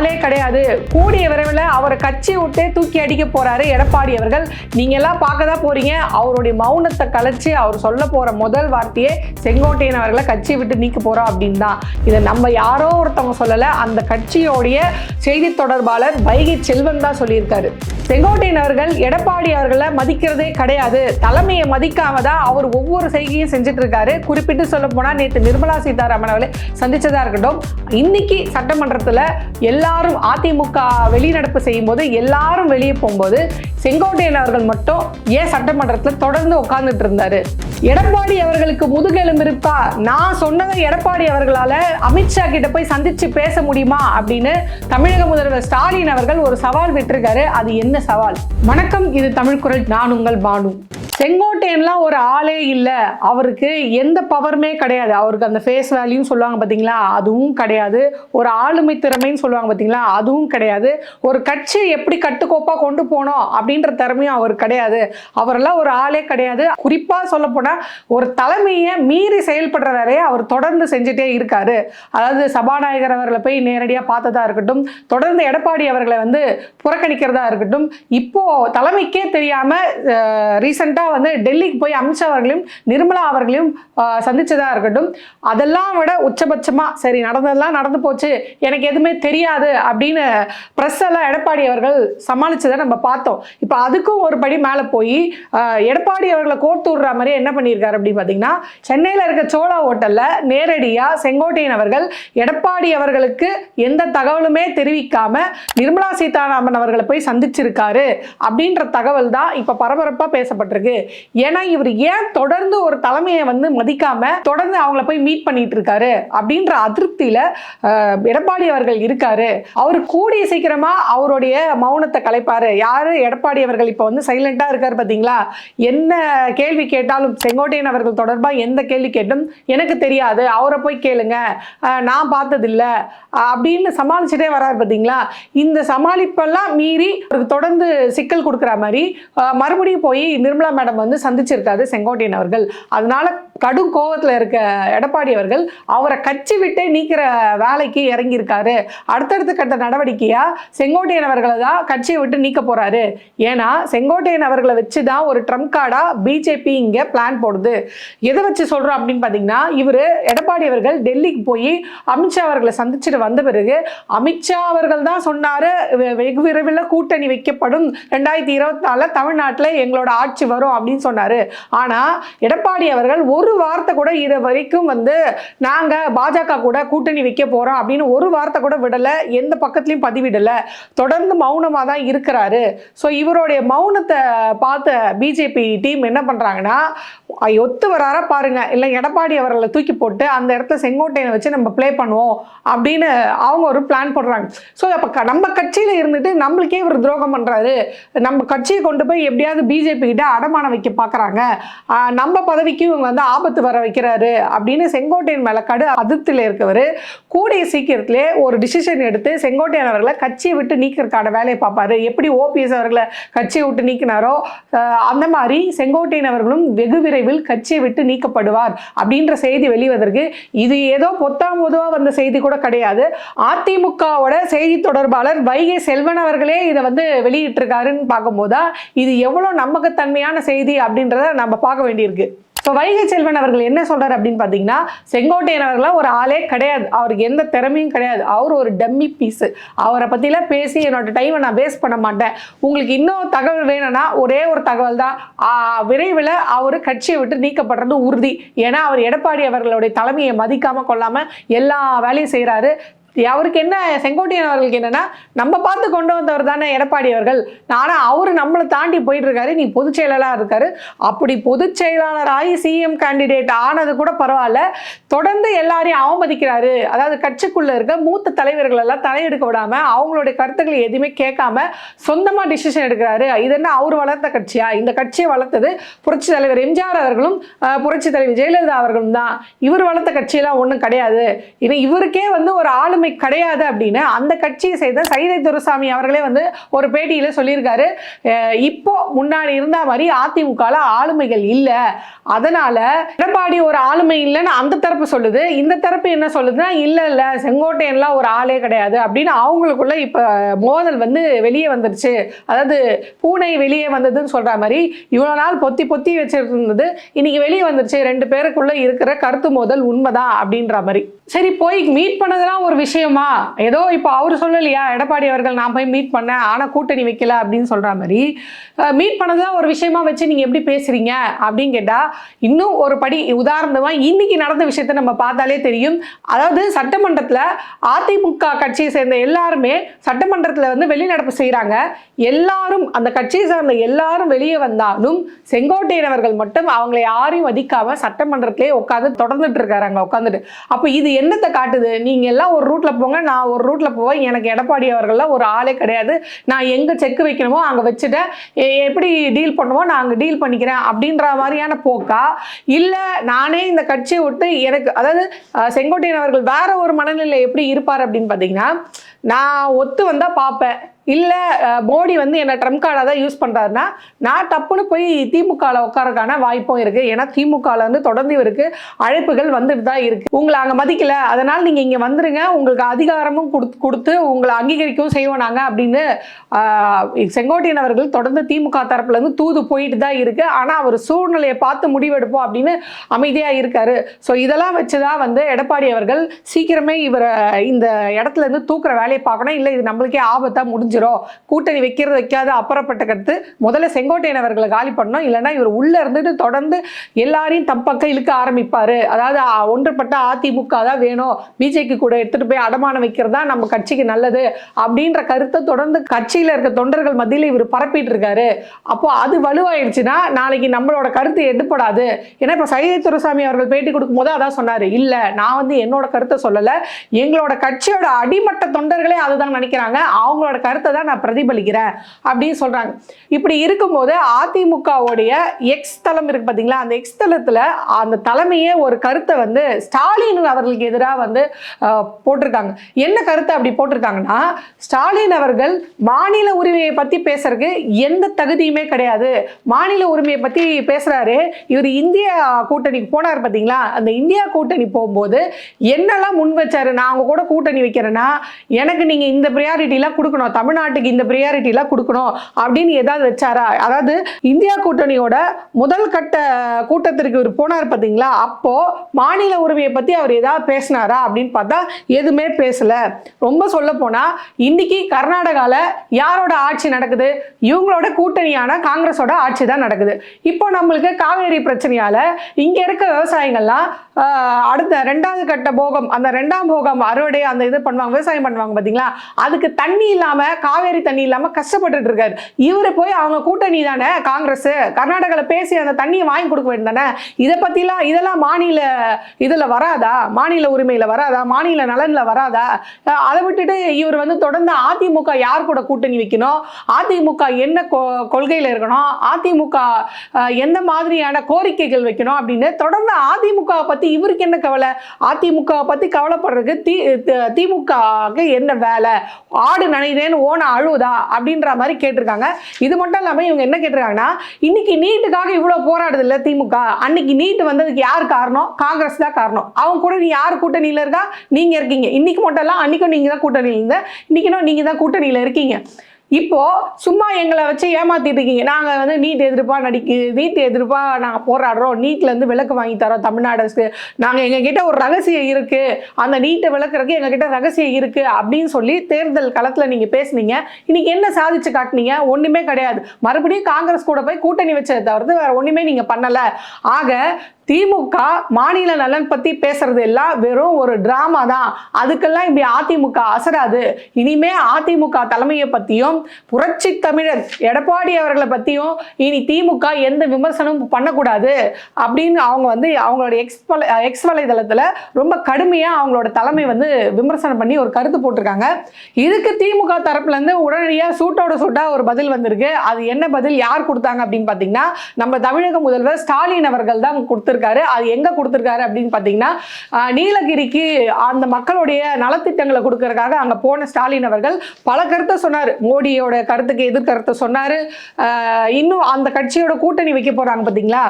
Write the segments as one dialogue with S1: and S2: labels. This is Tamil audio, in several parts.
S1: cuál கிடையாது. கூடிய விரைவில் அவரை கட்சி விட்டே தூக்கி அடிக்க போறாரு எடப்பாடி அவர்கள். நீங்க எல்லாம் பார்க்க தான் போறீங்க. அவருடைய மௌனத்தை கலைச்சு அவர் சொல்ல போற முதல் வார்த்தையே செங்கோட்டையன் அவர்களை கட்சியை விட்டு நீக்க போறோம் அப்படின்னு தான். இதை நம்ம யாரோ ஒருத்தவங்க சொல்லல. அந்த கட்சியோடைய செய்தி தொடர்பாளர் வைகை செல்வன் தான் சொல்லியிருக்காரு. செங்கோட்டையன் அவர்கள் எடப்பாடி அவர்களை மதிக்கிறதே கிடையாது. தலைமையை மதிக்காம தான் அவர் ஒவ்வொரு செய்கையும் செஞ்சுட்டு இருக்காரு குறிப்பிட்டு சொல்ல போனா நேற்று நிர்மலா சீதாராமன் அவர்களை சந்திச்சதா இருக்கட்டும். இன்னைக்கு சட்டமன்றத்தில் எல்லாரும் அதிமுக வெளிநடப்பு செய்யும் போது எல்லாரும் வெளியே போகும்போது செங்கோட்டையன் அவர்கள் மட்டும் ஏன் சட்டமன்றத்தில் தொடர்ந்து உட்கார்ந்துட்டு இருந்தாரு? எடப்பாடி அவர்களுக்கு முதுகெலும்பு இருக்கா? நான் சொன்னதை எடப்பாடி அவர்களால அமித்ஷா கிட்ட போய் சந்திச்சு பேச முடியுமா அப்படின்னு தமிழக முதல்வர் ஸ்டாலின் அவர்கள் ஒரு சவால் விட்டிருக்காரு. அது என்ன சவால்? வணக்கம் இது தமிழ் குரல். நான் உங்கள் பானு. செங்கோட்டையன்லாம் ஒரு ஆளே இல்லை. அவருக்கு எந்த பவருமே கிடையாது. அவருக்கு அந்த ஃபேஸ் வேல்யூன்னு சொல்லுவாங்க பார்த்தீங்களா அதுவும் கிடையாது. ஒரு ஆளுமை திறமைன்னு சொல்லுவாங்க பார்த்தீங்களா அதுவும் கிடையாது. ஒரு கட்சி எப்படி கட்டுக்கோப்பாக கொண்டு போனோம் அப்படின்ற திறமையும் அவர் கிடையாது. அவரெல்லாம் ஒரு ஆளே கிடையாது. குறிப்பாக சொல்லப்போனால் ஒரு தலைமையை மீறி செயல்படுற வேலையை அவர் தொடர்ந்து செஞ்சுட்டே இருக்காரு. அதாவது சபாநாயகர் அவர்களை போய் நேரடியாக பார்த்ததா இருக்கட்டும் தொடர்ந்து எடப்பாடி அவர்களை வந்து புறக்கணிக்கிறதா இருக்கட்டும் இப்போ தலைமைக்கே தெரியாமல் ரீசெண்டாக வந்து டெல்லிக்கு போய் அமித்ஷா அவர்களையும் நிர்மலா அவர்களையும் சந்தித்ததாக சந்திச்சதா இருக்கட்டும். அதெல்லாம் விட உச்சபட்சமா சரி நடந்ததெல்லாம் நடந்து போச்சு எனக்கு எதுவுமே தெரியாது அப்படின்னு ப்ரெஸ் எல்லாம் எடப்பாடி அவர்கள் சமாளிச்சதை நம்ம பார்த்தோம். இப்போ அதுக்கும் ஒரு படி மேலே போய் எடப்பாடி அவர்களை கோர்த்து விடுற மாதிரி என்ன பண்ணியிருக்காரு அப்படின்னு பார்த்தீங்கன்னா சென்னையில் இருக்க சோழா ஹோட்டல்ல நேரடியாக செங்கோட்டையன் அவர்கள் எடப்பாடி அவர்களுக்கு எந்த தகவலுமே தெரிவிக்காம நிர்மலா சீதாராமன் அவர்களை போய் சந்திச்சிருக்காரு அப்படின்ற தகவல் தான் இப்போ பரபரப்பாக பேசப்பட்டிருக்கு. ஏன்னா இவர் ஏன் தொடர்ந்து ஒரு தலைமையை வந்து மதிக்காம தொடர்ந்து அவங்கள போய் மீட் பண்ணிட்டு இருக்காரு அப்படின்ற அதிருப்தியில எடப்பாடி அவர்கள் இருக்காரு. அவர் கூடிய சீக்கிரமா அவருடைய மௌனத்தை கலைப்பாரு. யாரு? எடப்பாடி அவர்கள் இப்போ வந்து சைலண்டா இருக்காரு பாத்தீங்களா? என்ன கேள்வி கேட்டாலும் செங்கோட்டையன் அவர்கள் தொடர்பா எந்த கேள்வி கேட்டும் எனக்கு தெரியாது. அவரை போய் கேளுங்க. நான் பார்த்ததில்ல. அப்படின்னு சமாளிச்சுட்டே வராரு பாத்தீங்களா? இந்த சமாளிப்பெல்லாம் மீறி அவருக்கு தொடர்ந்து சிக்கல் கொடுக்குற மாதிரி மறுபடியும் போய் நிர்மலா மேடம் வந்து சந்திச்சிருக்காரு செங்கோட்டையன் அவர்கள். அதனால கடும் கோபத்தில் இருக்க எடப்பாடி அவர்கள் அவரை கட்சி விட்டே நீக்கிற வேலைக்கு இறங்கியிருக்காரு. அடுத்தடுத்த கட்ட நடவடிக்கையா செங்கோட்டையன் அவர்களை தான் கட்சியை விட்டு நீக்க போறாரு. ஏன்னா செங்கோட்டையன் அவர்களை வச்சு தான் ஒரு ட்ரம்ப் கார்டா பிஜேபி இங்க பிளான் போடுது. எதை வச்சு சொல்றோம் அப்படின்னு பார்த்தீங்கன்னா இவர் எடப்பாடி அவர்கள் டெல்லிக்கு போய் அமித்ஷா அவர்களை சந்திச்சுட்டு வந்த பிறகு அமித்ஷா அவர்கள் தான் சொன்னாரு வெ- வெகு விரைவில் கூட்டணி வைக்கப்படும். ரெண்டாயிரத்தி இருபத்தி நாலில் தமிழ்நாட்டில் எங்களோட ஆட்சி வரும். அப்படின்னு சொன்னாரு. ஆனா எடப்பாடி அவர்கள் ஒரு வார்த்தை கூட இது வரைக்கும் வந்து நாங்க பாஜக கூட கூட்டணி வைக்க போறோம் அப்படின்னு ஒரு வார்த்தை கூட விடல எந்த பக்கத்துலயும் பதிவிடல. தொடர்ந்து மௌனமாக தான் இருக்கிறாரு. ஸோ இவருடைய மௌனத்தை பார்த்த பிஜேபி டீம் என்ன பண்றாங்கன்னா ஒத்து வராரா பாருங்க. இல்லை எடப்பாடி அவர்களை தூக்கி போட்டு அந்த இடத்த செங்கோட்டையனை வச்சு நம்ம ப்ளே பண்ணுவோம் அப்படின்னு அவங்க ஒரு பிளான் போடுறாங்க. ஸோ அப்போ நம்ம கட்சியில் இருந்துட்டு நம்மளுக்கே இவர் துரோகம் பண்ணுறாரு நம்ம கட்சியை கொண்டு போய் எப்படியாவது பிஜேபி கிட்ட அடமானம் வைக்க பார்க்குறாங்க நம்ம பதவிக்கு இவங்க வந்து ஆபத்து வர வைக்கிறாரு அப்படின்னு செங்கோட்டையன் மேலக்காடு கடு அதிருப்தியில் இருக்கவர். கூடிய சீக்கிரத்திலே ஒரு டிசிஷன் எடுத்து செங்கோட்டையன் அவர்களை கட்சியை விட்டு நீக்கிறதுக்கான வேலையை பார்ப்பாரு. எப்படி ஓபிஎஸ் அவர்களை கட்சியை விட்டு நீக்கினாரோ அந்த மாதிரி செங்கோட்டையன் அவர்களும் வெகு விரைவில் கட்சியை விட்டு நீக்கப்படுவார் அப்படின்ற செய்தி வெளிவதற்கு இது ஏதோ பொத்தாம் பொதுவாக வந்த செய்தி கூட கிடையாது. அதிமுகவோட செய்தி தொடர்பாளர் வைகை செல்வன் அவர்களே இதை வந்து வெளியிட்டிருக்காருன்னு பார்க்கும்போது இது எவ்வளோ நம்பகத்தன்மையான செய்தி அப்படின்றத நம்ம பார்க்க வேண்டியிருக்கு. ஸோ வைகை செல்வன் அவர்கள் என்ன சொல்கிறார் அப்படின்னு பார்த்தீங்கன்னா செங்கோட்டையன் அவர்களாம் ஒரு ஆளே கிடையாது. அவருக்கு எந்த திறமையும் கிடையாது. அவர் ஒரு டம்மி பீஸு அவரை பற்றிலாம் பேசி என்னோட டைமை நான் வேஸ்ட் பண்ண மாட்டேன். உங்களுக்கு இன்னும் தகவல் வேணும்னா ஒரே ஒரு தகவல் தான். விரைவில் அவர் கட்சியை விட்டு நீக்கப்படுறது உறுதி. ஏன்னா அவர் எடப்பாடி அவர்களுடைய தலைமையை மதிக்காமல் கொள்ளாமல் எல்லா வேலையும் செய்கிறாரு அவருக்கு என்ன செங்கோட்டையன் அவர்களுக்கு என்னன்னா நம்ம பார்த்து கொண்டு வந்தவர் தானே எடப்பாடி அவர்கள். ஆனால் அவர் நம்மளை தாண்டி போயிட்டு இருக்காரு நீ பொதுச் செயலாளராக இருக்காரு. அப்படி பொதுச் செயலாளராகி சிஎம் கேண்டிடேட் ஆனது கூட பரவாயில்ல. தொடர்ந்து எல்லாரையும் அவமதிக்கிறாரு. அதாவது கட்சிக்குள்ள இருக்க மூத்த தலைவர்கள் எல்லாம் தலையெடுக்க விடாம அவங்களுடைய கருத்துக்களை எதுவுமே கேட்காம சொந்தமா டிசிஷன் எடுக்கிறாரு. இது என்ன அவர் வளர்த்த கட்சியா? இந்த கட்சியை வளர்த்தது புரட்சி தலைவர் எம்ஜிஆர் அவர்களும் புரட்சி தலைவர் ஜெயலலிதா அவர்களும் தான். இவர் வளர்த்த கட்சியெல்லாம் ஒன்றும் கிடையாது. இது இவருக்கே வந்து ஒரு ஆளுமை கிடையாது அப்படின்னு அந்த கட்சியை செய்த சைதை துரைசாமி அவர்களே வந்து ஒரு பேட்டியில சொல்லியிருக்காரு. இப்போ முன்னாடி இருந்த மாதிரி அதிமுகல ஆளுமைகள் இல்லை. அதனால எடப்பாடி ஒரு ஆளுமை இல்லைன்னு அந்த தரப்பு தரப்பு சொல்லுது. இந்த தரப்பு என்ன சொல்லுதுன்னா இல்லை இல்லை செங்கோட்டையன்லாம் ஒரு ஆளே கிடையாது. அப்படின்னு அவங்களுக்குள்ள இப்போ மோதல் வந்து வெளியே வந்துருச்சு. அதாவது பூனை வெளியே வந்ததுன்னு சொல்ற மாதிரி இவ்வளோ நாள் பொத்தி பொத்தி வச்சிருந்தது. இன்னைக்கு வெளியே வந்துருச்சு. ரெண்டு பேருக்குள்ளே இருக்கிற கருத்து மோதல் உண்மைதான் அப்படின்ற மாதிரி. சரி போய் மீட் பண்ணதெல்லாம் ஒரு விஷயமா? ஏதோ இப்போ அவர் சொல்லலையா? எடப்பாடி அவர்கள் நான் போய் மீட் பண்ணேன். ஆனால் கூட்டணி வைக்கல. அப்படின்னு சொல்ற மாதிரி. மீட் பண்ணதெல்லாம் ஒரு விஷயமா வச்சு நீங்க எப்படி பேசுறீங்க? அப்படின்னு கேட்டா இன்னும் ஒரு படி உதாரணமா இன்னைக்கு நடந்த விஷயத்த நம்ம பார்த்தாலே தெரியும். அதாவது சட்டமன்றத்தில் அதிமுக கட்சியை சேர்ந்த எல்லாருமே சட்டமன்றத்தில் வந்து வெளிநடப்பு செய்கிறாங்க எல்லாரும் அந்த கட்சியை சார்ந்த எல்லாரும் வெளியே வந்தாலும் செங்கோட்டையினவர்கள் மட்டும் அவங்களை யாரையும் மதிக்காம சட்டமன்றத்திலே உட்காந்து தொடர்ந்துட்டு இருக்காங்க உட்காந்துட்டு அப்போ இது என்னத்தை காட்டுது? நீங்க எல்லாம் ஒரு ரூட்ல போங்க நான் ஒரு ரூட்ல போவேன். எனக்கு எடப்பாடி அவர்கள்லாம் ஒரு ஆளே கிடையாது. நான் எங்க செக் வைக்கணுமோ அங்கே வச்சுட்டேன். எப்படி டீல் பண்ணுவோம் நான் அங்கே டீல் பண்ணிக்கிறேன் அப்படின்ற மாதிரியான போக்கா? இல்லை நானே இந்த கட்சியை விட்டு எனக்கு அதாவது செங்கோட்டையன் அவர்கள் வேற ஒரு மனநிலை எப்படி இருப்பார் அப்படின்னு பார்த்தீங்கன்னா நான் ஒத்து வந்தால் பார்ப்பேன் இல்லை மோடி வந்து என்னை ட்ரம்ப் கார்டாக தான் யூஸ் பண்ணுறாருன்னா நான் டப்புன்னு போய் திமுகவில் உட்காரக்கான வாய்ப்பும் இருக்குது ஏன்னா திமுகவில் வந்து தொடர்ந்து இவருக்கு அழைப்புகள் வந்துட்டு தான் இருக்குது உங்களை அங்கே மதிக்கல. அதனால் நீங்கள் இங்கே வந்துடுங்க உங்களுக்கு அதிகாரமும் கொடுத்து கொடுத்து உங்களை அங்கீகரிக்கவும் செய்வோம் நாங்கள் அப்படின்னு செங்கோட்டையன் அவர்கள் தொடர்ந்து திமுக தரப்புலேருந்து தூது போயிட்டு தான் இருக்குது ஆனால் அவர் சூழ்நிலையை பார்த்து முடிவெடுப்போம் அப்படின்னு அமைதியாக இருக்காரு. ஸோ இதெல்லாம் வச்சு தான் வந்து எடப்பாடி அவர்கள் சீக்கிரமே இவரை இந்த இடத்துலேருந்து தூக்குற வேலை வேலையை பார்க்கணும். இல்லை இது நம்மளுக்கே ஆபத்தாக முடிஞ்சிடும் கூட்டணி வைக்கிறது வைக்காத அப்புறப்பட்ட கருத்து முதல்ல செங்கோட்டையன் அவர்களை காலி பண்ணணும். இல்லைன்னா இவர் உள்ள இருந்துட்டு தொடர்ந்து எல்லாரையும் தம் பக்கம் இழுக்க ஆரம்பிப்பாரு. அதாவது ஒன்றுபட்ட அதிமுக தான் வேணும். பிஜேபி கூட எடுத்துகிட்டு போய் அடமானம் வைக்கிறது தான் நம்ம கட்சிக்கு நல்லது அப்படின்ற கருத்தை தொடர்ந்து கட்சியில் இருக்க தொண்டர்கள் மத்தியில் இவர் பரப்பிட்டு இருக்காரு அப்போ அது வலுவாயிடுச்சுன்னா நாளைக்கு நம்மளோட கருத்து எடுப்படாது ஏன்னா இப்போ சைதை துரசாமி அவர்கள் பேட்டி கொடுக்கும்போது அதான் சொன்னார். இல்லை நான் வந்து என்னோட கருத்தை சொல்லலை. எங்களோட கட்சியோட அடிமட்ட தொண்டர் தொண்டர்களே அதுதான் நினைக்கிறாங்க. அவங்களோட கருத்தை தான் நான் பிரதிபலிக்கிறேன் அப்படின்னு சொல்றாங்க. இப்படி இருக்கும்போது அதிமுகவுடைய எக்ஸ் தளம் இருக்கு பார்த்தீங்களா அந்த எக்ஸ் தளத்தில் அந்த தலைமையே ஒரு கருத்தை வந்து ஸ்டாலின் அவர்களுக்கு எதிராக வந்து போட்டிருக்காங்க. என்ன கருத்தை அப்படி போட்டிருக்காங்கன்னா ஸ்டாலின் அவர்கள் மாநில உரிமையை பத்தி பேசுறதுக்கு எந்த தகுதியுமே கிடையாது. மாநில உரிமையை பத்தி பேசுறாரு. இவர் இந்திய கூட்டணிக்கு போனார் பாத்தீங்களா? அந்த இந்தியா கூட்டணி போகும்போது என்னெல்லாம் முன் வச்சாரு? நான் அவங்க கூட கூட்டணி வைக்கிறேன்னா எனக்கு நீங்கள் இந்த ப்ரியாரிட்டிலாம் கொடுக்கணும் தமிழ்நாட்டுக்கு இந்த ப்ரியாரிட்டிலாம் கொடுக்கணும் அப்படின்னு ஏதாவது வச்சாரா? அதாவது இந்தியா கூட்டணியோட முதல் கட்ட கூட்டத்திற்கு இவர் போனார் பார்த்தீங்களா? அப்போ மாநில உரிமையை பற்றி அவர் ஏதாவது பேசினாரா அப்படின்னு பார்த்தா எதுவுமே பேசல. ரொம்ப சொல்ல போனால் இன்னைக்கு கர்நாடகால யாரோட ஆட்சி நடக்குது? இவங்களோட கூட்டணியான காங்கிரஸோட ஆட்சி தான் நடக்குது. இப்போ நம்மளுக்கு காவேரி பிரச்சனையால இங்க இருக்க விவசாயிகள்லாம் அடுத்த ரெண்டாவது கட்ட போகம் அந்த ரெண்டாம் போகம் அறுவடை அந்த இது பண்ணுவாங்க விவசாயம் பண்ணுவாங்க பார்த்தீங்களா அதுக்கு தண்ணி இல்லாமல் காவேரி தண்ணி இல்லாமல் கஷ்டப்பட்டுட்டு இருக்காரு இவரு போய் அவங்க கூட்டணி தானே காங்கிரஸ்? கர்நாடகாவில் பேசி அந்த தண்ணியை வாங்கி கொடுக்க வேண்டும் தானே? இதை பற்றிலாம் இதெல்லாம் மாநில இதில் வராதா? மாநில உரிமையில் வராதா? மாநில நலனில் வராதா? அதை விட்டுட்டு இவர் வந்து தொடர்ந்து அதிமுக யார் கூட கூட்டணி வைக்கணும்? அதிமுக என்ன கொ- இருக்கணும்? அதிமுக எந்த மாதிரியான கோரிக்கைகள் வைக்கணும் அப்படின்னு தொடர்ந்து அதிமுக பற்றி இவருக்கு என்ன கவலை? அதிமுக பற்றி கவலைப்படுறதுக்கு தி திமுக என்ன என்ன வேலை? ஆடு நனைதேன்னு ஓன அழுவுதா? அப்படின்ற மாதிரி கேட்டிருக்காங்க. இது மட்டும் இல்லாமல் இவங்க என்ன கேட்டிருக்காங்கன்னா இன்னைக்கு நீட்டுக்காக இவ்வளோ போராடுது இல்லை திமுக. அன்னைக்கு நீட்டு வந்ததுக்கு யார் காரணம்? காங்கிரஸ் தான் காரணம். அவங்க கூட நீ யார் கூட்டணியில் இருக்கா? நீங்கள் இருக்கீங்க. இன்னைக்கு மட்டும் இல்லை அன்னைக்கும் நீங்கள் தான் கூட்டணியில் இருந்த இன்னைக்கும் நீங்கள் தான் கூட்டணியில் இருக்கீங்க. இப்போ சும்மா எங்களை வச்சு ஏமாத்திட்டு இருக்கீங்க. நாங்கள் வந்து நீட் எதிர்ப்பா நடிக்கு நீட் எதிர்ப்பா நாங்கள் போராடுறோம். நீட்ல இருந்து விலக்கு வாங்கி தரோம் தமிழ்நாடு அரசு நாங்கள் எங்ககிட்ட ஒரு ரகசியம் இருக்கு. அந்த நீட்டை விளக்குறதுக்கு எங்ககிட்ட ரகசியம் இருக்கு அப்படின்னு சொல்லி தேர்தல் களத்தில் நீங்கள் பேசுனீங்க. இன்னைக்கு என்ன சாதிச்சு காட்டுனீங்க? ஒன்றுமே கிடையாது. மறுபடியும் காங்கிரஸ் கூட போய் கூட்டணி வச்சதை தவிர்த்து வேற ஒன்றுமே நீங்கள் பண்ணலை. ஆக திமுக மாநில நலன் பத்தி பேசுறது எல்லாம் வெறும் ஒரு டிராமா தான். அதுக்கெல்லாம் இப்படி அதிமுக அசராது. இனிமே அதிமுக தலைமையை பத்தியும் புரட்சி தமிழர் எடப்பாடி அவர்களை பத்தியும் இனி திமுக எந்த விமர்சனமும் பண்ணக்கூடாது அப்படின்னு அவங்க வந்து அவங்களோட எக்ஸ் வலை எக்ஸ் வலைதளத்துல ரொம்ப கடுமையா அவங்களோட தலைமை வந்து விமர்சனம் பண்ணி ஒரு கருத்து போட்டிருக்காங்க. இதுக்கு திமுக தரப்புல இருந்து சூட்டோட சூட்டா ஒரு பதில் வந்திருக்கு. அது என்ன பதில் யார் கொடுத்தாங்க அப்படின்னு பாத்தீங்கன்னா நம்ம தமிழக முதல்வர் ஸ்டாலின் அவர்கள் தான் கொடுத்துருக்காங்க கொடுத்துருக்காரு. அது எங்கே கொடுத்துருக்காரு அப்படின்னு பார்த்தீங்கன்னா நீலகிரிக்கு அந்த மக்களுடைய நலத்திட்டங்களை கொடுக்கறதுக்காக அங்கே போன ஸ்டாலின் அவர்கள் பல கருத்தை சொன்னார். மோடியோட கருத்துக்கு எதிர்கருத்தை சொன்னார். இன்னும் அந்த கட்சியோட கூட்டணி வைக்க போகிறாங்க பார்த்தீங்களா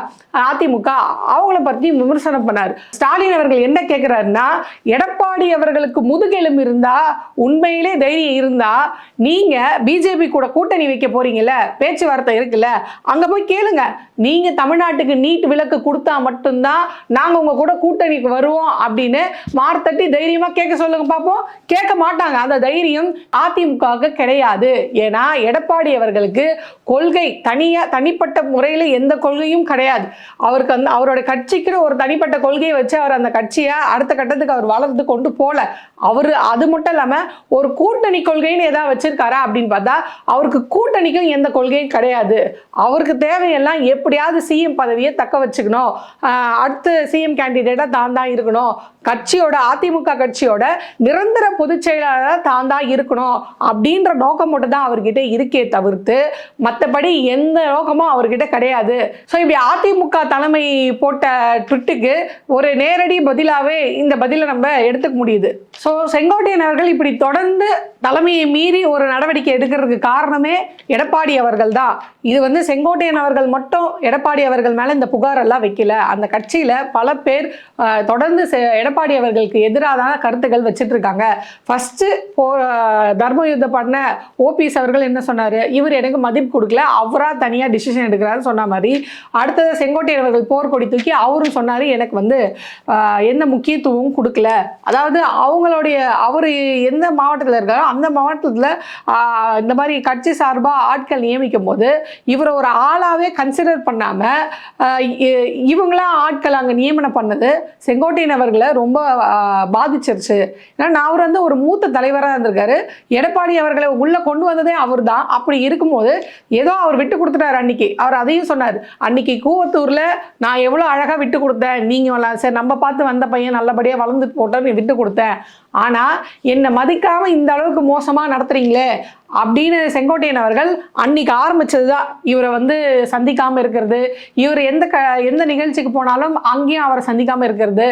S1: அதிமுக அவங்கள பற்றி விமர்சனம் பண்ணார். ஸ்டாலின் அவர்கள் என்ன கேட்குறாருன்னா எடப்பாடி அவர்களுக்கு முதுகெலும்பு இருந்தா உண்மையிலே தைரியம் இருந்தா நீங்க பிஜேபி கூட கூட்டணி வைக்க போறீங்கல்ல பேச்சுவார்த்தை இருக்குல்ல அங்க போய் கேளுங்க. நீங்க தமிழ்நாட்டுக்கு நீட் விலக்கு கொடுத்தா மட்டும் மட்டும்தான் நாங்கள் உங்கள் கூட கூட்டணிக்கு வருவோம் அப்படின்னு மார்த்தட்டி தைரியமாக கேட்க சொல்லுங்க பார்ப்போம் கேட்க மாட்டாங்க. அந்த தைரியம் அதிமுகவுக்கு கிடையாது. ஏன்னா எடப்பாடி அவர்களுக்கு கொள்கை தனியாக தனிப்பட்ட முறையில் எந்த கொள்கையும் கிடையாது. அவருக்கு அந்த அவரோட கட்சிக்குன்னு ஒரு தனிப்பட்ட கொள்கையை வச்சு அவர் அந்த கட்சியை அடுத்த கட்டத்துக்கு அவர் வளர்த்து கொண்டு போல. அவர் அது மட்டும் இல்லாமல் ஒரு கூட்டணி கொள்கைன்னு ஏதாவது வச்சிருக்காரா அப்படின்னு பார்த்தா அவருக்கு கூட்டணிக்கும் எந்த கொள்கையும் கிடையாது. அவருக்கு தேவையெல்லாம் எப்படியாவது சிஎம் பதவியை தக்க வச்சுக்கணும். அடுத்து சிஎம் கேண்டிடேட்டாக தான் தான் இருக்கணும். கட்சியோட அதிமுக கட்சியோட நிரந்தர பொதுச் செயலாளராக தான் தான் இருக்கணும் அப்படின்ற நோக்கம் மட்டும் தான் அவர்கிட்ட இருக்கே தவிர்த்து மற்றபடி எந்த நோக்கமும் அவர்கிட்ட கிடையாது. ஸோ இப்படி அதிமுக தலைமை போட்ட ட்விட்டுக்கு ஒரு நேரடி பதிலாகவே இந்த பதிலை நம்ம எடுத்துக்க முடியுது. ஸோ செங்கோட்டையன் அவர்கள் இப்படி தொடர்ந்து தலைமையை மீறி ஒரு நடவடிக்கை எடுக்கிறதுக்கு காரணமே எடப்பாடி அவர்கள் தான். இது வந்து செங்கோட்டையன் அவர்கள் மட்டும் எடப்பாடி அவர்கள் மேலே இந்த புகாரெல்லாம் வைக்கல. அந்த கட்சியில் பல பேர் தொடர்ந்து செ- எடப்பாடி அவர்களுக்கு எதிரான கருத்துக்கள் வச்சுட்டு இருக்காங்க ஃபர்ஸ்ட் போ தர்ம யுத்தம் பண்ண ஓபிஎஸ் அவர்கள் என்ன சொன்னார்? இவர் எனக்கு மதிப்பு கொடுக்கல அவராக தனியாக டிசிஷன் எடுக்கிறாருன்னு சொன்ன மாதிரி. அடுத்தது செங்கோட்டையன் அவர்கள் போர்க்கொடி தூக்கி அவரும் சொன்னார் எனக்கு வந்து எந்த முக்கியத்துவமும் கொடுக்கல. அதாவது அவங்களுடைய அவர் எந்த மாவட்டத்தில் இருக்காரோ அந்த மாவட்டத்தில் இந்த மாதிரி கட்சி சார்பாக ஆட்கள் நியமிக்கும் போது இவரை ஒரு ஆளாகவே கன்சிடர் பண்ணாமல் இவங்களாம் ஆட்கள் அங்கே நியமனம் பண்ணது செங்கோட்டையன் அவர்களை ரொம்ப பாதிச்சிருச்சு. ஏன்னா நான் அவர் வந்து ஒரு மூத்த தலைவராக இருந்திருக்காரு. எடப்பாடி அவர்களை உள்ளே கொண்டு வந்ததே அவர் தான் அப்படி இருக்கும்போது ஏதோ அவர் விட்டு கொடுத்துட்டாரு அன்னைக்கு. அவர் அதையும் சொன்னார். அன்னைக்கு கூவத்தூரில் நான் எவ்வளோ அழகாக விட்டு கொடுத்தேன். நீங்கள் சரி நம்ம பார்த்து வந்த பையன் நல்லபடியாக வளர்ந்து போட்டோன்னு விட்டு கொடுத்தேன். ஆனால் என்னை மதிக்காமல் இந்த அளவுக்கு மோசமாக நடத்துறீங்களே. அப்படின்னு செங்கோட்டையன் அவர்கள் அன்னைக்கு ஆரம்பிச்சது தான் இவரை வந்து சந்திக்காமல் இருக்கிறது. இவர் எந்த க எந்த நிகழ்ச்சிக்கு போனாலும் அங்கேயும் அவரை சந்திக்காமல் இருக்கிறது.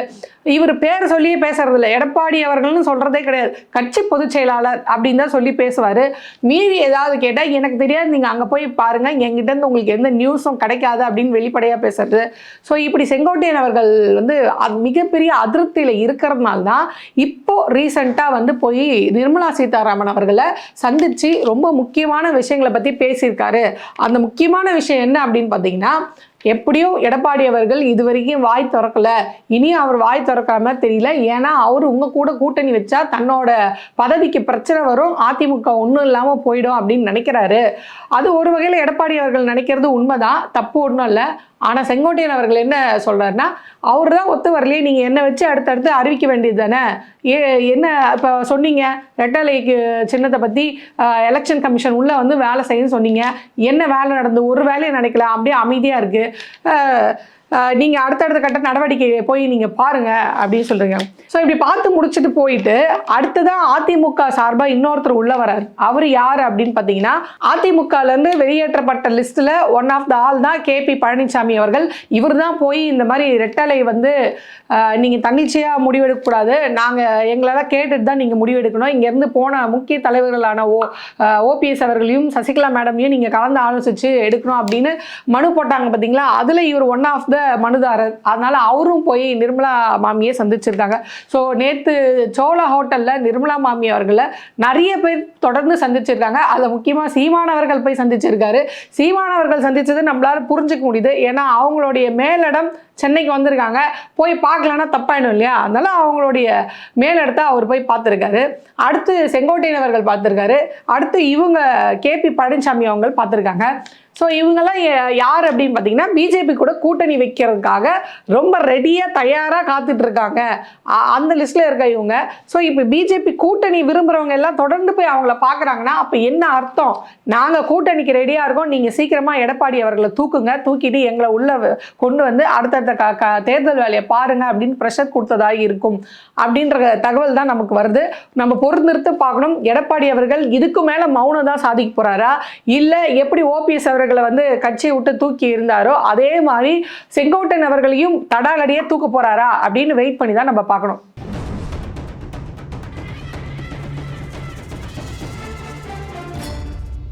S1: இவர் பேர் சொல்லியே பேசுறது இல்லை எடப்பாடி அவர்கள்னு சொல்கிறதே கிடையாது. கட்சி பொதுச் செயலாளர் அப்படின்னு தான் சொல்லி பேசுவார். மீறி ஏதாவது கேட்டால் எனக்கு தெரியாது நீங்கள் அங்கே போய் பாருங்கள் எங்கிட்டேருந்து உங்களுக்கு எந்த நியூஸும் கிடைக்காது அப்படின்னு வெளிப்படையாக பேசுறது. ஸோ இப்படி செங்கோட்டையன் அவர்கள் வந்து அது மிகப்பெரிய அதிருப்தியில் இருக்கிறதுனால தான் இப்போது ரீசண்டாக வந்து போய் நிர்மலா சீதாராமன் அவர்களை வச்சு ரொம்ப முக்கியமான விஷயங்களை பற்றி பேசியிருக்காரு. அந்த முக்கியமான விஷயம் என்ன அப்படின்னு பார்த்தீங்கன்னா எப்படியோ எடப்பாடி அவர்கள் இது வரைக்கும் வாய் திறக்கல. இனியும் அவர் வாய் திறக்காம தெரியல. ஏன்னா அவர் உங்க கூட கூட்டணி வச்சா தன்னோட பதவிக்கு பிரச்சனை வரும். அதிமுக ஒன்றும் இல்லாமல் போயிடும் அப்படின்னு நினைக்கிறாரு. அது ஒரு வகையில் எடப்பாடி அவர்கள் நினைக்கிறது உண்மைதான். தப்பு ஒன்றும் இல்லை. ஆனால் செங்கோட்டையன் அவர்கள் என்ன சொல்கிறாருன்னா அவர் தான் ஒத்து வரலையே நீங்கள் என்ன வச்சு அடுத்தடுத்து அறிவிக்க வேண்டியது தானே? ஏ என்ன இப்போ சொன்னீங்க ரெட்டலைக்கு சின்னத்தை பற்றி எலெக்ஷன் கமிஷன் உள்ளே வந்து வேலை செய்யணும்னு சொன்னீங்க. என்ன வேலை நடந்து ஒரு வேலையை நடக்கல அப்படியே அமைதியாக இருக்குது நீங்கள் அடுத்தடுத்த கட்ட நடவடிக்கையை போய் நீங்கள் பாருங்க அப்படின்னு சொல்கிறீங்க ஸோ இப்படி பார்த்து முடிச்சுட்டு போயிட்டு அடுத்ததான் அதிமுக சார்பாக இன்னொருத்தர் உள்ள வரார் அவர் யார் அப்படின்னு பார்த்தீங்கன்னா அதிமுகலேருந்து வெளியேற்றப்பட்ட லிஸ்ட்டில் ஒன் ஆஃப் த ஆள் தான் கேபி பழனிசாமி அவர்கள். இவர் தான் போய் இந்த மாதிரி ரெட்டலை வந்து நீங்கள் தன்னிச்சையாக முடிவெடுக்கக்கூடாது. நாங்கள் எங்களெல்லாம் கேட்டுட்டு தான் நீங்கள் முடிவெடுக்கணும். இங்கேருந்து போன முக்கிய தலைவர்களான ஓ ஓபிஎஸ் அவர்களையும் சசிகலா மேடமையும் நீங்கள் கலந்து ஆலோசித்து எடுக்கணும் அப்படின்னு மனு போட்டாங்க பார்த்தீங்களா அதில் இவர் ஒன் ஆஃப் த மனுதாரர் அதனால் அவரும் போய் நிர்மலா மாமியை சந்திச்சிருக்காங்க. ஸோ நேற்று சோழா ஹோட்டலில் நிர்மலா மாமி அவர்களை நிறைய பேர் தொடர்ந்து சந்திச்சிருக்காங்க. அதில் முக்கியமாக சீமானவர்கள் போய் சந்திச்சிருக்காரு. சீமானவர்கள் சந்தித்தது நம்மளால் புரிஞ்சுக்க முடியுது. ஏன்னா அவங்களுடைய மேலிடம் சென்னைக்கு வந்திருக்காங்க. போய் பார்க்கலன்னா தப்பாயிடும் இல்லையா? அதனால் அவங்களுடைய மேலிடத்தை அவர் போய் பார்த்துருக்காரு. அடுத்து செங்கோட்டையன் அவர்கள் பார்த்துருக்காரு. அடுத்து இவங்க கேபி பழனிசாமி அவங்க பார்த்துருக்காங்க. ஸோ இவங்கெல்லாம் யார் அப்படின்னு பார்த்தீங்கன்னா பிஜேபி கூட கூட்டணி வைக்கிறதுக்காக ரொம்ப ரெடியாக தயாராக காத்துட்டு இருக்காங்க. அ- அந்த லிஸ்ட்டில் இருக்க இவங்க. ஸோ இப்போ பிஜேபி கூட்டணி விரும்புகிறவங்க எல்லாம் தொடர்ந்து போய் அவங்கள பார்க்குறாங்கன்னா அப்போ என்ன அர்த்தம்? நாங்கள் கூட்டணிக்கு ரெடியாக இருக்கோம். நீங்கள் சீக்கிரமாக எடப்பாடி அவர்களை தூக்குங்க. தூக்கிட்டு எங்களை உள்ள கொண்டு வந்து அடுத்தடுத்த க க தேர்தல் வேலையை பாருங்க அப்படின்னு ப்ரெஷர் கொடுத்ததாக இருக்கும். அப்படின்ற தகவல் தான் நமக்கு வருது. நம்ம பொறுத்திருத்து பார்க்கணும். எடப்பாடி அவர்கள் இதுக்கு மேலே மௌனம் தான் சாதிக்க போறாரா? இல்லை எப்படி ஓபிஎஸ் அவர்கள் அவர்களை வந்து கட்சியை விட்டு தூக்கி இருந்தாரோ அதே மாதிரி செங்கோட்டன் அவர்களையும் தடாலடியே தூக்க போறாரா அப்படின்னு வெயிட் பண்ணி தான் நம்ம பார்க்கணும்.